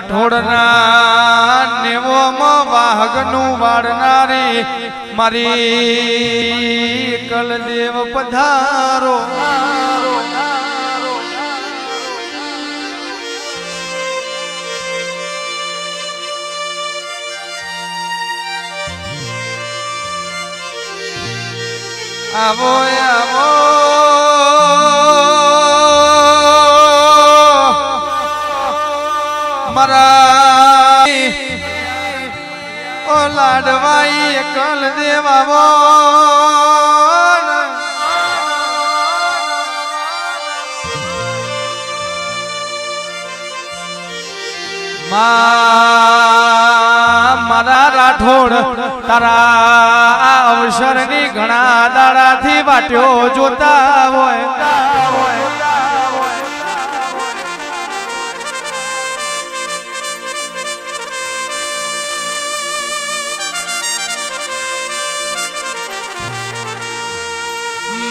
રાઠોડના નેવોમાં વાહગનું વાળનારી મારી કલદેવ પધારો. આવો આવો. લાડવાઈ કલ દેવાવો મારા રાઠોડ તારા અવસરની ઘણા દાડાથી વાટ્યો જોતા હોય.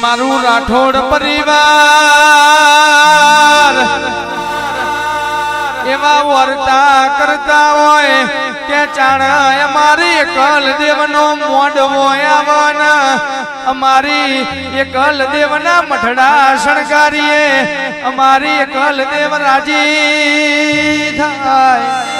મારું રાઠોડ પરિવાર. એવા વર્તા કરતા હોય કે ચાણા અમારી કલ દેવનો મોડ હોય આવવાના અમારી એકલ દેવના મઠડા શણગારીએ, અમારી એકલ દેવ રાજી થાય.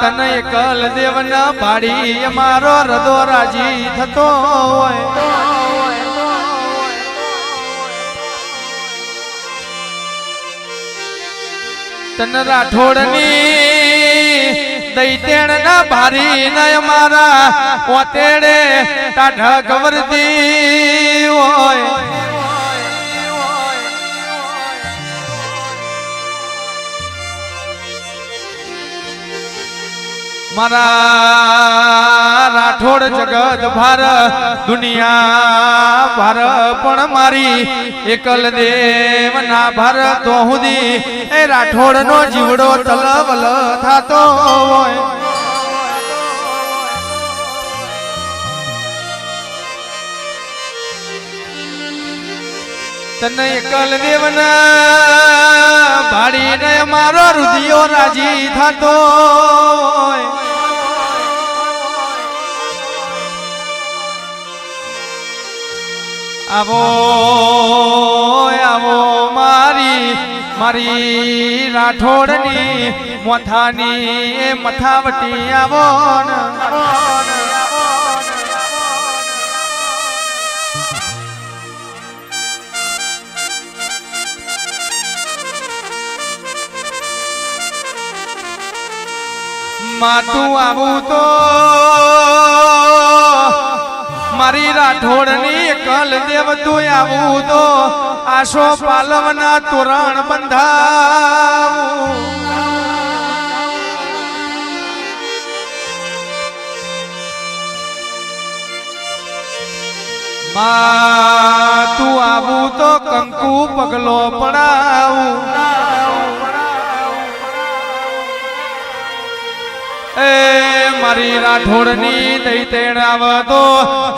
તને કલ દેવના ભાડી અમારો રદો રાજી થતો હોય. તન રાઠોડની દૈતેણ ના ભારી નય મારા પોતેડે ટાઢા ગવરતી હોય. મારા રાઠોડ જગત ભાર દુનિયા ભાર પણ મારી એકલ દેવ ના ભાર તો હુદી એ રાઠોડ નો જીવડો તલવલ થતો હોય. તને એકલ દેવના ભાડીને મારો રુધિયો રાજી થતો હોય. આવો આવો મારી મારી રાઠોડની મોથાની મથાવટી આવો. માટું આવું તો મારી રાઠોડની કલ દેવ તું આવું તો આશો પાલવના તોરણ બંધાવું. માં, તું આવું તો કંકુ પગલો પડાવું. એ મારી રાઠોડની દઈ તેણ આવતો,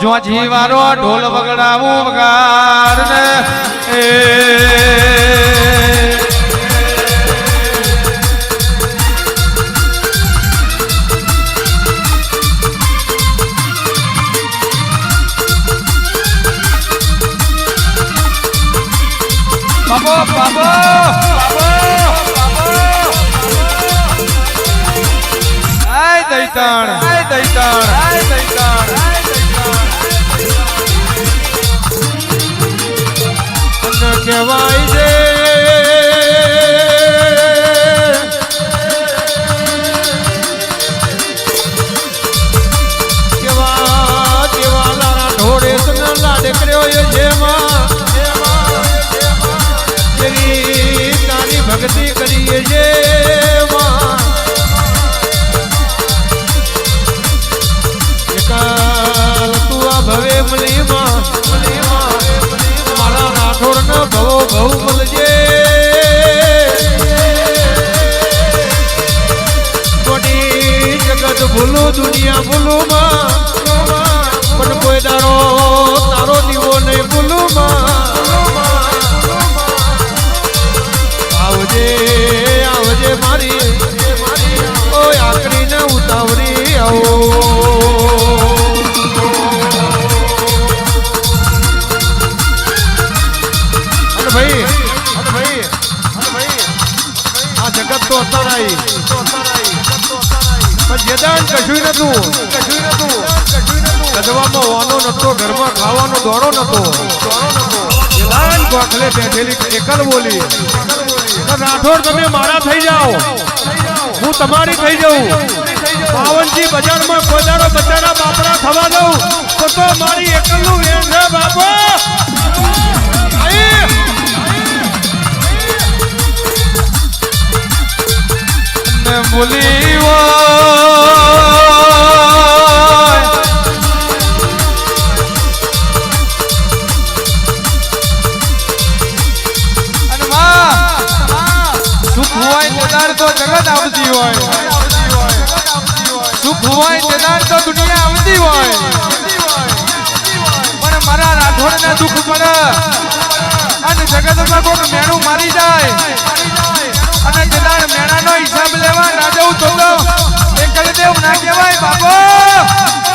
જો જીવારો ઢોલ વગડાવું વગાડ ને એ. બાબો બાબો બાબો. દૈતણ હાય દૈતાણ હાય દૈતાણ આય દૈતણ કહેવાય છે આવજે મારી ઓ આકરી ને ઉતાવરી આવો આ જગત તો અત્યારે પણ જેદાન કશું નતું કશું નતું કદવામાં ઘરમાં ખાવાનો દોડો નતો જેદાન ગોખલે બેઠેલી એકલ બોલી. રાઠોડ તમે મારા થઈ જાઓ. હું તમારી થઈ જાઉં. પાવનજી બજારમાં કોદારો બચારા બાપરા થવા દઉં. તો તો મારી એકલનું વેણ છે, બાપો. બોલી તેદાર તો જગત આવતી હોય. સુખ હોય તેદાર તો દુનિયા આવતી હોય. પણ મારા રાઠોડને દુઃખ પડે. અને જગતમાં કોક મેણું મારી જાય. અને તેદાર મેણાનો હિસાબ લેવા ના જવું તો તો એ ના કહેવાય, બાપુ.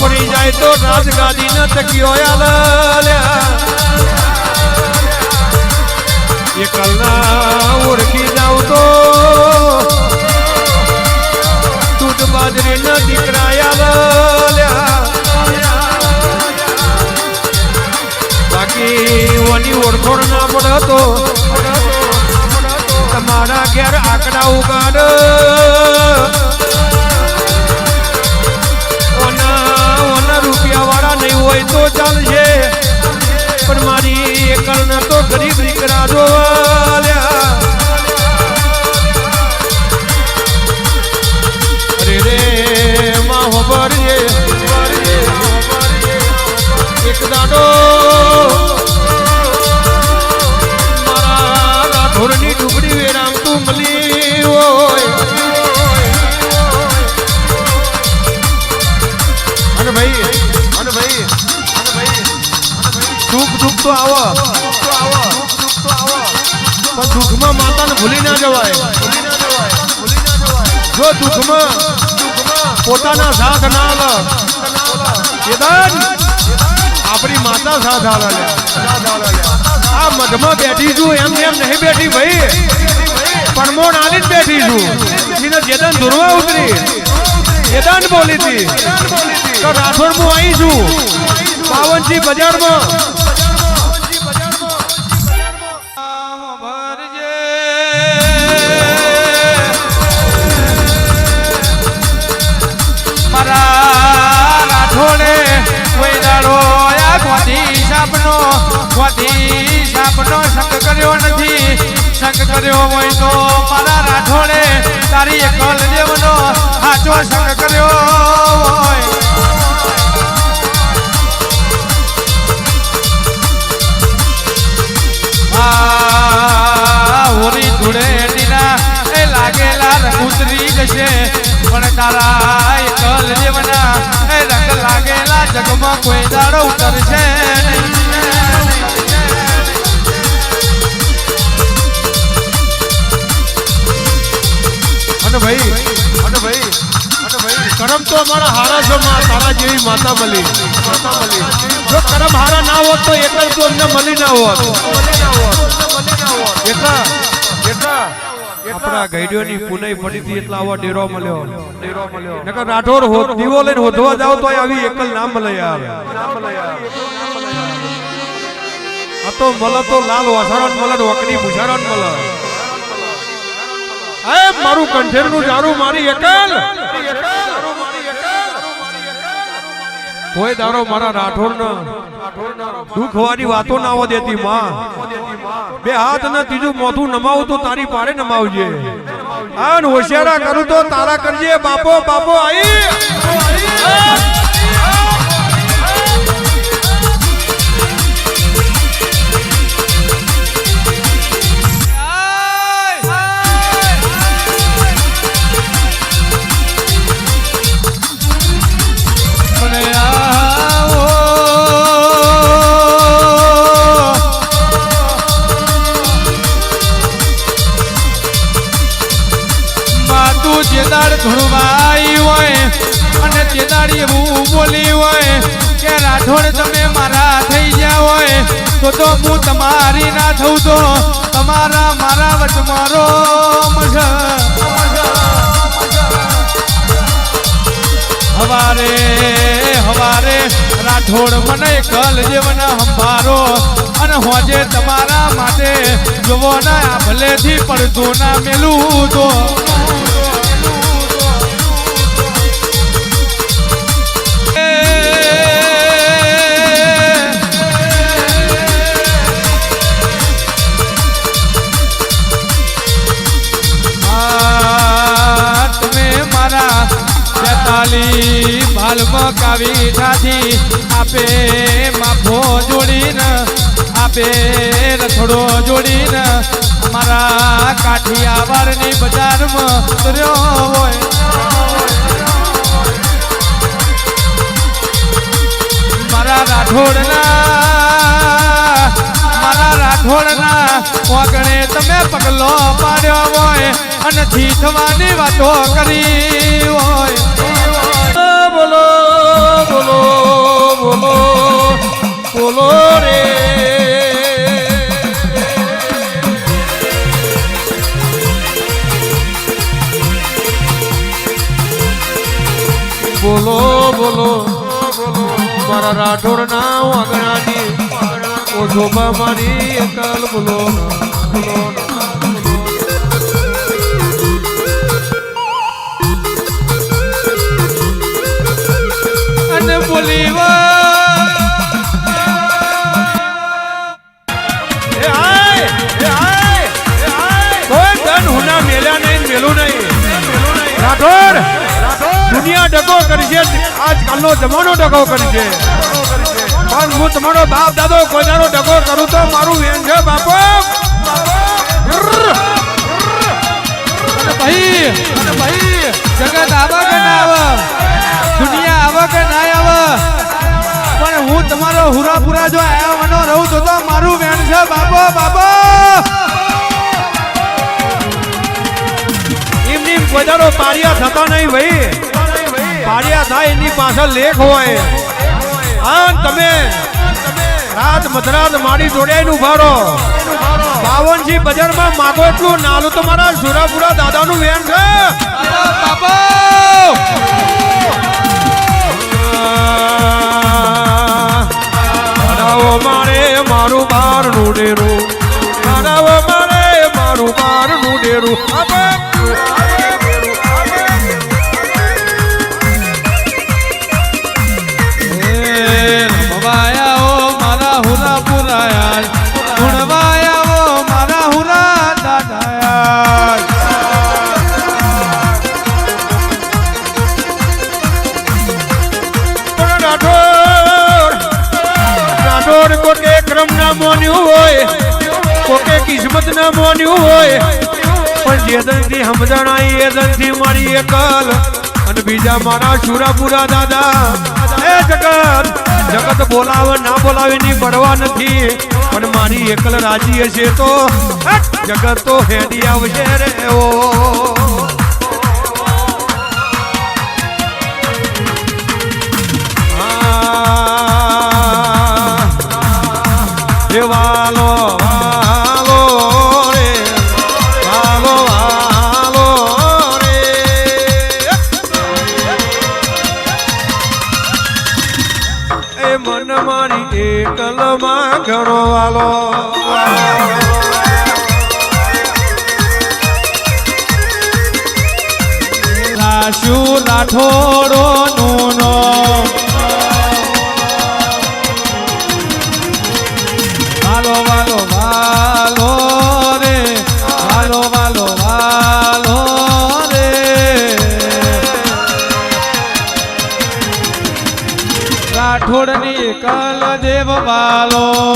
પડી જાય તો રાજગાદી ન તકીઓ એ કલના ઓળખી જાઉં તો દૂધ બાજરી ન દીકરા બાકી ઓની ઓળખોડ ના પડતો. તમારા ઘેર આંકડા ઉગાડ. તો આવો. પણ દુઃખમાં માતાને ભૂલી ના જવાય. જો દુઃખમાં પોતાના સાથ ના કેદાન આપણી માતા સાથ આવે આ મઢમાં બેઠી છું, એમ એમ નહીં બેઠી ભાઈ. પરમોણ આલી બેઠી છું. એને જેદાન ધોરવા ઉતરી. જેદાન બોલી હતી. તો રાઠોડ હું અહીં છું. પાવનજી બજારમાં. કર્યો નથી. સંગ કર્યો હોય તો મારા રાઠોડે તારી એકલ દેવનો સાચો સંગ કર્યો હોય. હોરી ધૂળેટીના એ લાગેલા રંગ ઉતરી જશે. પણ તારા એકલ દેવના એ રંગ લાગેલા જગમાં કોઈ દાડો ઉતરશે નહીં. અને ભાઈ અને ભાઈ અને ભાઈ. કરમ તો અમારા હારા છો માં તારા જેવી માતા મળી. માતા મળી. જો કરમ હારા ના હોત તો એકલ તું અમને મળી ના હોત. એટલા એટલા આપણા ગઈડિયોની પુનઈ હતી એટલા આવા ડેરો મળ્યો. ડેરો મળ્યો. નકર રાઠોર હોત દીવો લઈને હોધવા જાવ તો આવી એકલ ના મળે યાર. આ તો મળે તો લાલ વાસણો મળે રોકડી ભૂસાડો મલ એ મારું કંઠેરનું જારું મારી એકલ. કોઈ દારો મારા રાઠોડ દુઃખ હોવાની વાતો ના આવવા દેતી માં. બે હાથ ને ત્રીજું મોથું નમાવું તો તારી પાડે નમાવજે. આન હોશિયારા કરું તો તારા કરજે. બાપો બાપો આઈ તો હું તમારી ના થઉં તો તમારા મારા વચમારો હવારે હવારે રાઠોડ મને કલ જેવન હંભારો અને હોજે તમારા માટે જોવો ના ભલેથી પડતું ના મેલું તો. બેતાલી ભાલમાં કાવી ઠાથી આપે માફો જોડીને, આપે રથડો જોડીને મારા કાઠિયાવાડની બજારમાં ઉતર્યો હોય. મારા રાઠોડના મારા રાઠોડના વાગણે તમે પગલો પાડ્યો હોય, અને થવાની વાતો કરી હોય. બોલો રે બોલો બોલો મારા રાઠોડ ના વાગણાની ઓ શોભા મારી એકલ બોલો બોલો. ડગો કરી છે પણ હું તમારો બાપ દાદો કોઈ ટકો કરું તો મારું વેન છે, બાપો. ભાઈ ભાઈ, જગત આવે કે ના આવે, દુનિયા આવે કે ના આવે. પણ હું તમારો હુરાપુરા જો આયા મનો રહું તો તો મારું વેણ છે, બાપો બાપો. એમની કોઈ દાડો પારિયા થતા નહીં, ભાઈ. પારિયા થાય, એની પાછળ લેખ હોય. હા તમે રાત મધરાત મારી જોડાઈ ઊભા રહો. બાવનજી બજારમાં માગો એટલું નાલું તમારા મારા સુરાપુરા દાદાનું વેન છે. બાબો મોન્યું હોય. પણ જે દંતી સમજણ એ દંતી મારી એકલ અને બીજા મારા શુરાપુરા દાદા. એ જગત જગત બોલાવે, ના બોલાવે ની પડવા નથી. પણ મારી એકલ રાજી હશે તો, જગત તો હેડી આવશે રે ઓ. રાશુ રાઠોડો નો વાલો વાલો વાલો રે, વાલો વાલો વાલો રે. રાઠોડની કલ દેવ વાલો.